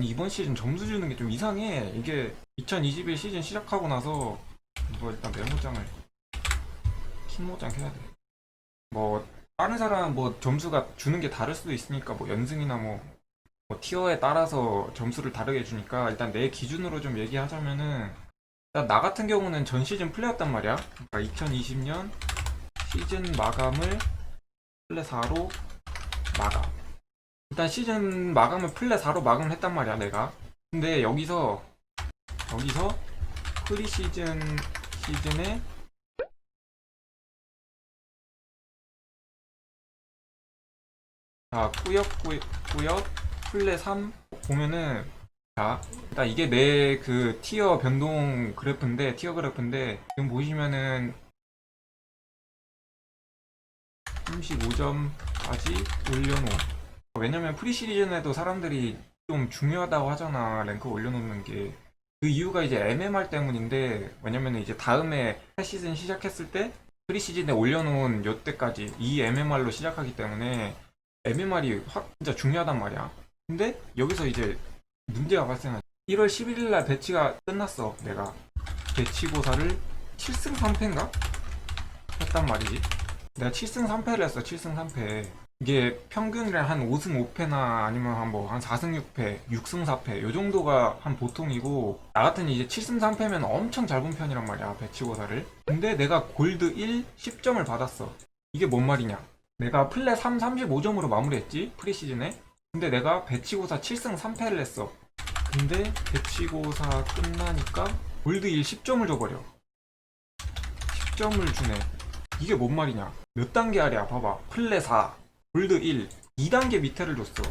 아니 이번 시즌 점수 주는 게 좀 이상해. 이게 2021 시즌 시작하고 나서 이거 일단 메모장을 킹모장 해야 돼 뭐 다른 사람 뭐 점수가 주는 게 다를 수도 있으니까 뭐 연승이나 뭐, 뭐 티어에 따라서 점수를 다르게 주니까 일단 내 기준으로 좀 얘기하자면은 일단 나 같은 경우는 전 시즌 플레이였단 말이야. 그러니까 2020년 시즌 마감을 플레 4로 마감 일단 시즌 마감을 플레 4로 마감을 했단 말이야 내가. 근데 여기서 여기서 프리 시즌 시즌에 자 꾸역 꾸역 꾸역 플레 3 보면은 자 일단 이게 내 그 티어 변동 그래프인데 티어 그래프인데 지금 보시면은 35점까지 올려놓은 왜냐면 프리 시리즌에도 사람들이 좀 중요하다고 하잖아 랭크 올려놓는 게. 그 이유가 이제 MMR 때문인데 왜냐면 이제 다음에 새 시즌 시작했을 때 프리 시즌에 올려놓은 요때까지 이 MMR로 시작하기 때문에 MMR이 확 진짜 중요하단 말이야. 근데 여기서 이제 문제가 발생한 1월 11일 날 배치가 끝났어 내가. 배치고사를 7승 3패인가? 했단 말이지. 내가 7승 3패를 했어 7승 3패 이게 평균이랑 한 5승 5패나 아니면 한 뭐 한 4승 6패 6승 4패 요 정도가 한 보통이고 나 같은 이제 7승 3패면 엄청 잘 본 편이란 말이야 배치고사를. 근데 내가 골드 1 10점을 받았어. 이게 뭔 말이냐? 내가 플레 3 35점으로 마무리했지 프리시즌에? 근데 내가 배치고사 7승 3패를 했어. 근데 배치고사 끝나니까 골드 1 10점을 줘버려. 10점을 주네. 이게 뭔 말이냐? 몇 단계 아래야? 봐봐. 플레 4 골드 1 2단계 밑에를 줬어.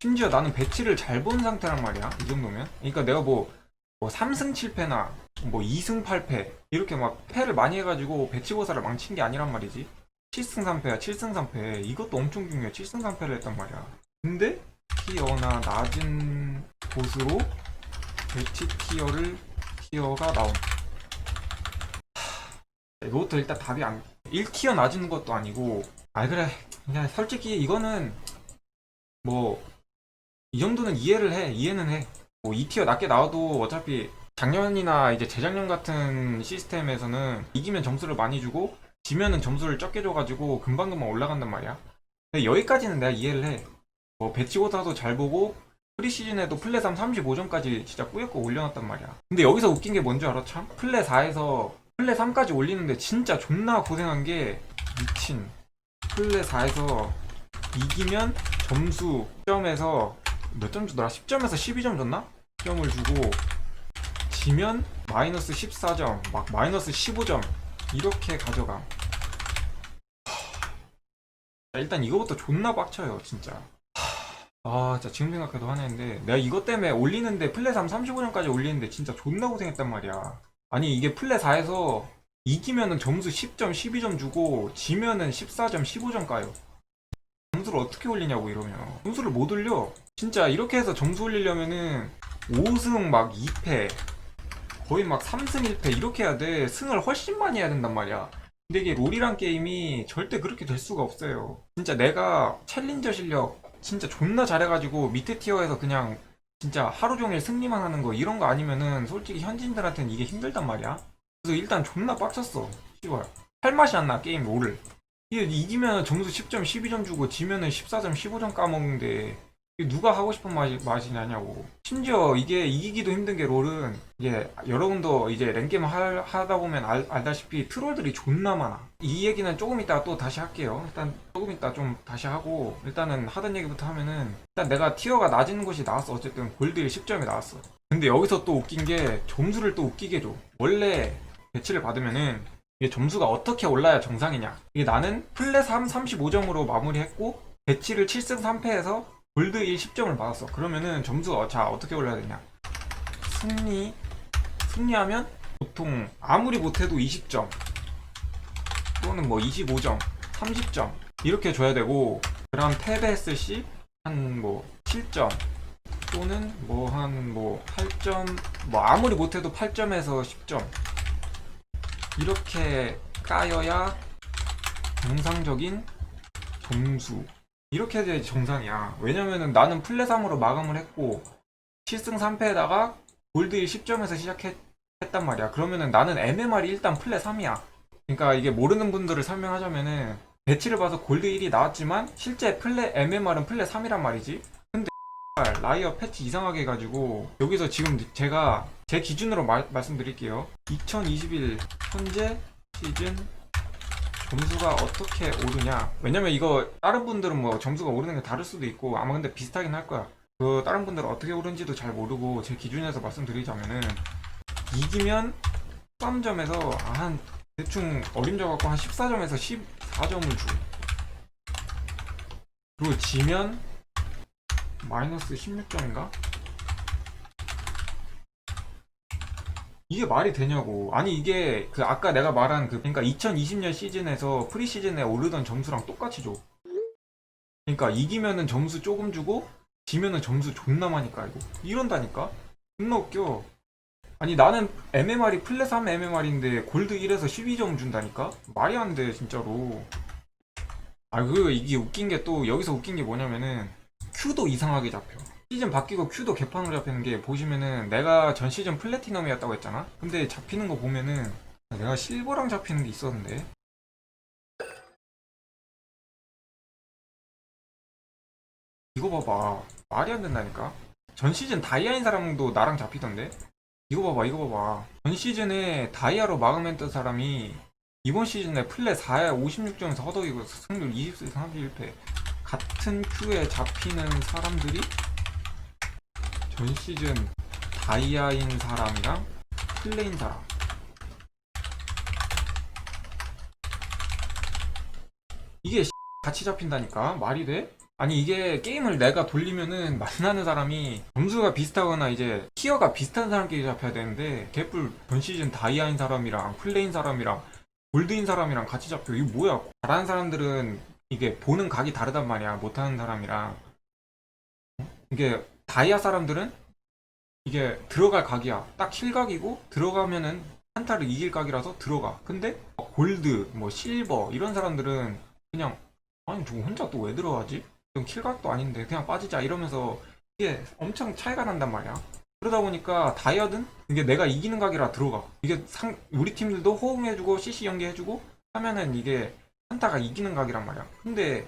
심지어 나는 배치를 잘 본 상태란 말이야 이 정도면. 그러니까 내가 뭐, 뭐 3승 7패나 뭐 2승 8패 이렇게 막 패를 많이 해가지고 배치고사를 망친 게 아니란 말이지. 7승 3패야 7승 3패. 이것도 엄청 중요해. 7승 3패를 했단 말이야. 근데 티어나 낮은 곳으로 배치 티어를 티어가 나온 하, 이것도 일단 답이 안 1티어 낮은 것도 아니고. 아 그래 그냥 솔직히 이거는 뭐 이 정도는 이해를 해 이해는 해뭐 2티어 낮게 나와도 어차피 작년이나 이제 재작년 같은 시스템에서는 이기면 점수를 많이 주고 지면은 점수를 적게 줘가지고 금방금방 올라간단 말이야. 근데 여기까지는 내가 이해를 해뭐 배치고사도 잘 보고 프리시즌에도 플레 3 35점까지 진짜 꾸역꾸 올려놨단 말이야. 근데 여기서 웃긴 게 뭔지 알아 참? 플레 4에서 플레 3까지 올리는데 진짜 존나 고생한 게 미친 플레 4에서 이기면 점수 점에서 몇 점 주더라? 10점에서 12점 줬나? 점을 주고 지면 마이너스 14점 막 마이너스 15점 이렇게 가져가. 하, 일단 이거부터 존나 빡쳐요 진짜. 하, 아 진짜 지금 생각해도 화내는데 내가 이것 때문에 올리는데 플레 3 35점까지 올리는데 진짜 존나 고생했단 말이야. 아니 이게 플레 4에서 이기면은 점수 10점 12점 주고 지면은 14점 15점 까요. 점수를 어떻게 올리냐고 이러면. 점수를 못 올려. 진짜 이렇게 해서 점수 올리려면은 5승 막 2패 거의 막 3승 1패 이렇게 해야 돼. 승을 훨씬 많이 해야 된단 말이야. 근데 이게 롤이란 게임이 절대 그렇게 될 수가 없어요. 진짜 내가 챌린저 실력 진짜 존나 잘해가지고 밑에 티어에서 그냥 진짜 하루 종일 승리만 하는 거 이런 거 아니면은 솔직히 현지인들한테는 이게 힘들단 말이야 그래서 일단 존나 빡쳤어. 씨발. 할 맛이 안 나 게임 롤을. 이기면 점수 10점 12점 주고 지면은 14점 15점 까먹는데 누가 하고 싶은 맛이, 맛이 나냐고. 심지어 이게 이기기도 힘든 게 롤은 이게 여러분도 이제 랭게임 할- 하다 보면 알, 알다시피 트롤들이 존나 많아. 이 얘기는 조금 이따 또 다시 할게요. 일단 조금 이따 좀 다시 하고 일단은 하던 얘기부터 하면은 일단 내가 티어가 낮은 곳이 나왔어. 어쨌든 골드 10점이 나왔어. 근데 여기서 또 웃긴 게 점수를 또 웃기게 줘. 원래 배치를 받으면은 이게 점수가 어떻게 올라야 정상이냐. 이게 나는 플레 3 35점으로 마무리했고 배치를 7승 3패해서 골드 1 10점을 받았어. 그러면은 점수가 자 어떻게 올라야 되냐? 승리 승리하면 보통 아무리 못해도 20점 또는 뭐 25점 30점 이렇게 줘야 되고 그럼 패배했을 시 한 뭐 7점 또는 뭐 한뭐 8점 뭐 아무리 못해도 8점에서 10점 이렇게 까여야 정상적인 점수 이렇게 해야지 정상이야 왜냐면은 나는 플레 3으로 마감을 했고 7승 3패에다가 골드 1 10점에서 시작했단 말이야. 그러면은 나는 MMR이 일단 플랫 3이야. 그러니까 이게 모르는 분들을 설명하자면은 배치를 봐서 골드 1이 나왔지만 실제 플랫 MMR은 플랫 3이란 말이지. 라이어 패치 이상하게 해가지고 여기서 지금 제가 제 기준으로 말, 말씀드릴게요. 2021 현재 시즌 점수가 어떻게 오르냐. 왜냐면 이거 다른 분들은 뭐 점수가 오르는 게 다를 수도 있고 아마 근데 비슷하긴 할 거야. 그 다른 분들은 어떻게 오른지도 잘 모르고 제 기준에서 말씀드리자면은 이기면 13점에서 한 대충 어림져 갖고 한 14점에서 14점을 줘. 그리고 지면 마이너스 16점인가? 이게 말이 되냐고. 아니 이게 그 아까 내가 말한 그 그러니까 2020년 시즌에서 프리 시즌에 오르던 점수랑 똑같이 줘. 그러니까 이기면은 점수 조금 주고 지면은 점수 존나 많이 깔고 이런다니까. 존나 웃겨. 아니 나는 MMR이 플랫 3 MMR인데 골드 1에서 12점 준다니까? 말이 안 돼 진짜로. 아 그 이게 웃긴 게 또 여기서 웃긴 게 뭐냐면은 Q도 이상하게 잡혀. 시즌 바뀌고 Q도 개판으로 잡히는 게 보시면은 내가 전 시즌 플래티넘이었다고 했잖아? 근데 잡히는 거 보면은 내가 실버랑 잡히는 게 있었는데. 이거 봐봐. 말이 안 된다니까? 전 시즌 다이아인 사람도 나랑 잡히던데? 이거 봐봐 이거 봐봐. 전 시즌에 다이아로 뜬 사람이 이번 시즌에 플랫 4에 56점에서 허덕이고 승률 20승 31패 같은 큐에 잡히는 사람들이 전 시즌 다이아인 사람이랑 플레인 사람. 이게 같이 잡힌다니까? 말이 돼? 아니 이게 게임을 내가 돌리면은 만나는 사람이 점수가 비슷하거나 이제 티어가 비슷한 사람끼리 잡혀야 되는데 개뿔 전 시즌 다이아인 사람이랑 플레인 사람이랑 골드인 사람이랑 같이 잡혀. 이게 뭐야? 잘하는 사람들은 이게 보는 각이 다르단 말이야 못하는 사람이랑. 이게 다이아 사람들은 이게 들어갈 각이야. 딱 킬각이고 들어가면은 한타를 이길 각이라서 들어가. 근데 골드 뭐 실버 이런 사람들은 그냥 아니 저거 혼자 또 왜 들어가지? 좀 킬각도 아닌데 그냥 빠지자 이러면서 이게 엄청 차이가 난단 말이야. 그러다 보니까 다이아든 이게 내가 이기는 각이라 들어가. 이게 상 우리 팀들도 호응해주고 CC 연계해주고 하면은 이게 한타가 이기는 각이란 말이야. 근데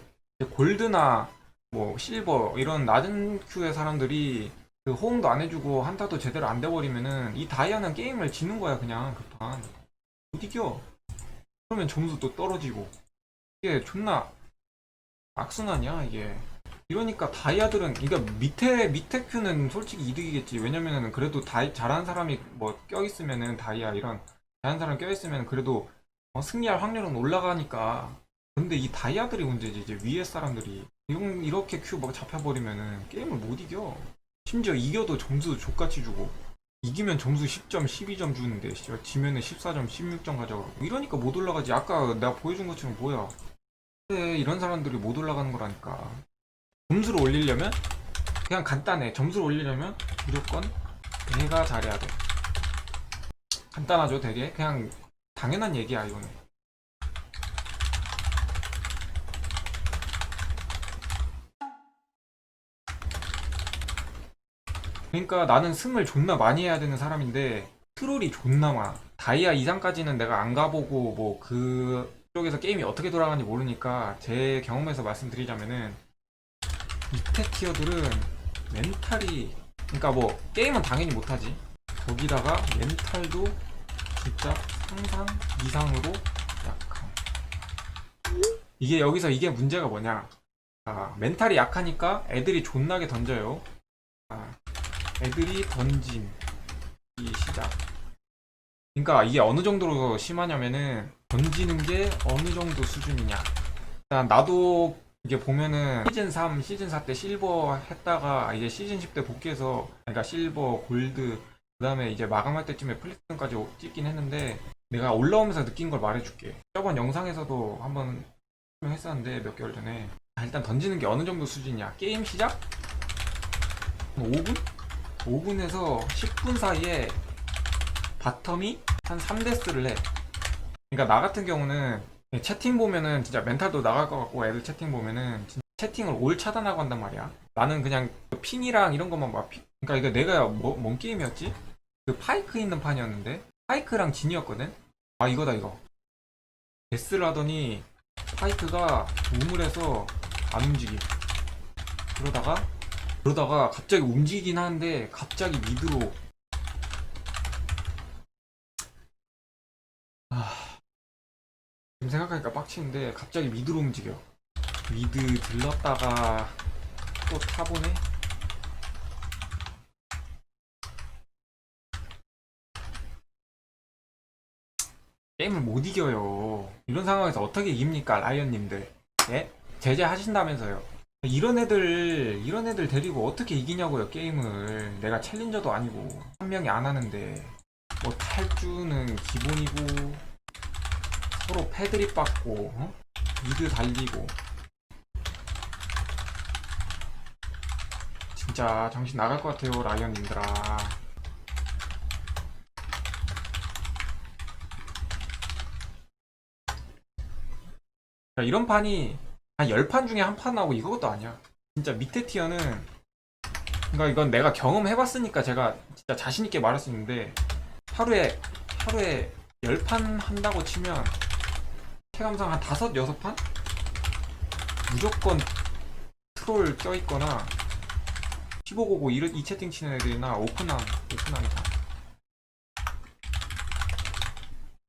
골드나 뭐 실버 이런 낮은 큐의 사람들이 그 호응도 안 해주고 한타도 제대로 안 돼버리면은 이 다이아는 게임을 지는 거야 그냥 급한. 못 이겨. 그러면 점수 또 떨어지고. 이게 존나 악순환이야 이게. 이러니까 다이아들은 그러니까 밑에 밑에 큐는 솔직히 이득이겠지. 왜냐면은 그래도 다이 잘하는 사람이 뭐 껴있으면은 다이아 이런 잘하는 사람 껴있으면 그래도 어, 승리할 확률은 올라가니까. 근데 이 다이아들이 문제지. 이제 위에 사람들이. 이렇게 큐막 잡혀버리면은 게임을 못 이겨. 심지어 이겨도 점수 족같이 주고. 이기면 점수 10점 12점 주는데 지면은 14점 16점 가져가고. 이러니까 못 올라가지. 아까 내가 보여준 것처럼 뭐야. 근데 이런 사람들이 못 올라가는 거라니까. 점수를 올리려면 그냥 간단해. 점수를 올리려면 무조건 내가 잘해야 돼. 간단하죠 되게. 그냥 당연한 얘기야 이거는. 그러니까 나는 승을 존나 많이 해야 되는 사람인데 트롤이 존나 많아. 다이아 이상까지는 내가 안 가보고 뭐 그쪽에서 게임이 어떻게 돌아가는지 모르니까 제 경험에서 말씀드리자면은 밑에 티어들은 멘탈이 그러니까 뭐 게임은 당연히 못하지. 거기다가 멘탈도 진짜 상상 이상으로 약함. 이게 여기서 이게 문제가 뭐냐? 아, 멘탈이 약하니까 애들이 존나게 던져요. 아, 애들이 던짐. 이 시작. 그러니까 이게 어느 정도로 심하냐면은 던지는 게 어느 정도 수준이냐. 일단 나도 이게 보면은 시즌 3, 시즌 4 때 실버 했다가 이제 시즌 10 때 복귀해서 그러니까 실버, 골드 그 다음에 이제 마감할 때쯤에 플래티넘까지 찍긴 했는데 내가 올라오면서 느낀 걸 말해줄게 저번 영상에서도 한번 설명했었는데 몇 개월 전에 아, 일단 던지는 게 어느 정도 수준이야 게임 시작? 5분? 5분에서 10분 사이에 바텀이 한 3데스를 해 그러니까 나 같은 경우는 채팅 보면은 진짜 멘탈도 나갈 것 같고 애들 채팅 보면은 진짜 채팅을 올 차단하고 한단 말이야 나는 그냥 핑이랑 이런 것만 막 피- 그러니까 이거 내가 뭐, 뭔 게임이었지? 그 파이크 있는 판이었는데? 파이크랑 진이었거든? 아 이거다 이거. 데스를 하더니 파이크가 우물에서 안 움직임. 그러다가 그러다가 갑자기 움직이긴 하는데 갑자기 미드로. 아. 지금 생각하니까 빡치는데 갑자기 미드로 움직여. 미드 들렀다가 또 타보네 게임을 못 이겨요. 이런 상황에서 어떻게 이깁니까 라이언님들? 예? 제재하신다면서요. 이런 애들 이런 애들 데리고 어떻게 이기냐고요 게임을. 내가 챌린저도 아니고 한 명이 안 하는데. 뭐 탈주는 기본이고 서로 패드립 받고 어? 미드 달리고. 진짜 정신 나갈 것 같아요 라이언님들아 야, 이런 판이 한 10판 중에 한 판 나오고 이것도 아니야. 진짜 밑에 티어는 그러니까 이건 내가 경험해봤으니까 제가 진짜 자신있게 말할 수 있는데 하루에 하루에 10판 한다고 치면 체감상 한 5, 6판? 무조건 트롤 껴있거나 15고고 이, 이 채팅 치는 애들이나 오픈함 오픈함이다 그냥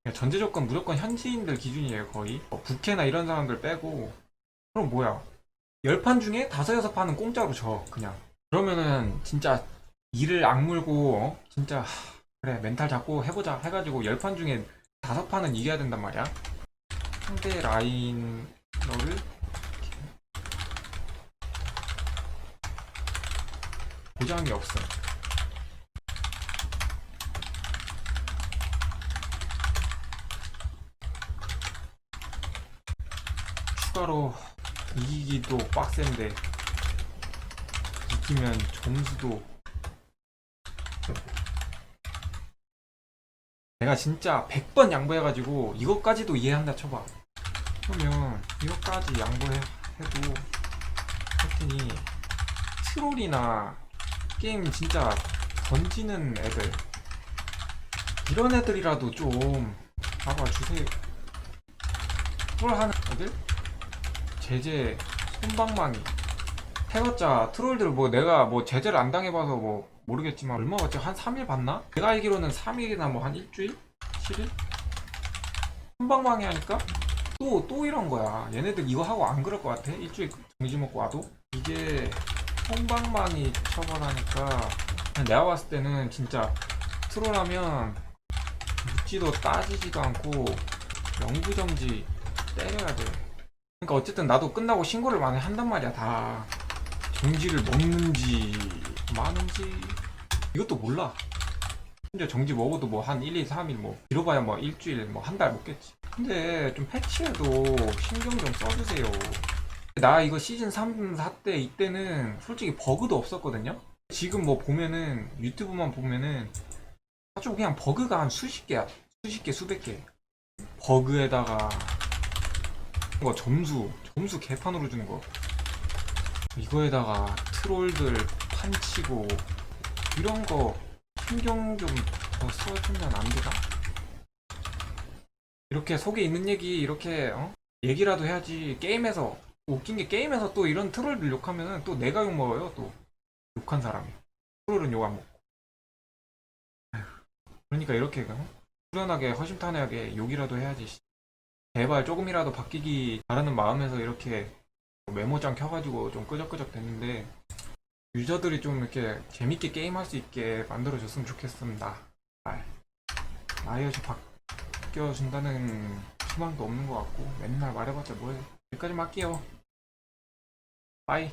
전제 조건 무조건 현지인들 기준이에요 거의. 뭐 부캐나 이런 사람들 빼고. 그럼 뭐야? 10판 중에 5, 6판은 공짜로 져 그냥. 그러면은 진짜 이를 악물고 어? 진짜 하, 그래 멘탈 잡고 해보자 해가지고 10판 중에 5판은 이겨야 된단 말이야. 상대 라인러를 보장이 없어 추가로 이기기도 빡센데 이기면 점수도 내가 진짜 100번 양보해가지고 이것까지도 이해한다 쳐봐 그러면 이것까지 양보해도 했더니 트롤이나 게임 진짜 던지는 애들 이런 애들이라도 좀 잡아주세요 트롤 하는 애들? 제재 손방망이 해봤자 트롤들 뭐 내가 뭐 제재를 안 당해봐서 뭐 모르겠지만 얼마 봤지 한 3일 봤나? 내가 알기로는 3일이나 뭐 한 일주일? 7일? 손방망이 하니까 또 또 이런 거야 얘네들 이거 하고 안 그럴 것 같아? 일주일 정지 먹고 와도 이게 손방망이 처벌하니까 내가 봤을 때는 진짜 트롤하면 묻지도 따지지도 않고 영구정지 때려야 돼 그러니까 어쨌든 나도 끝나고 신고를 많이 한단 말이야. 다 정지를 먹는지 많은지. 이것도 몰라. 심지어 정지 먹어도 뭐 한 1, 2, 3일 뭐 길어봐야 뭐 일주일 뭐 한 달 먹겠지. 근데 좀 패치해도 신경 좀 써주세요. 나 이거 시즌 3, 4때 이때는 솔직히 버그도 없었거든요. 지금 뭐 보면은 유튜브만 보면은 아주 그냥 버그가 한 수십 개야. 수십 개 수백 개. 버그에다가 거 점수. 점수 개판으로 주는 거. 이거에다가 트롤들 판치고 이런 거 신경 좀더 써주면 안 되나? 이렇게 속에 있는 얘기 이렇게 어? 얘기라도 해야지. 게임에서 웃긴 게 게임에서 또 이런 트롤들 욕하면은 또 내가 욕 먹어요 또. 욕한 사람이. 트롤은 욕 안 먹고. 그러니까 이렇게 어? 후련하게 허심탄회하게 욕이라도 해야지 제발 조금이라도 바뀌기 바라는 마음에서 이렇게 메모장 켜가지고 좀 끄적끄적 됐는데 유저들이 좀 이렇게 재밌게 게임할 수 있게 만들어줬으면 좋겠습니다. 아, 라이엇이 바뀌어준다는 희망도 없는 것 같고 맨날 말해봤자 뭐해 여기까지 할게요. 빠이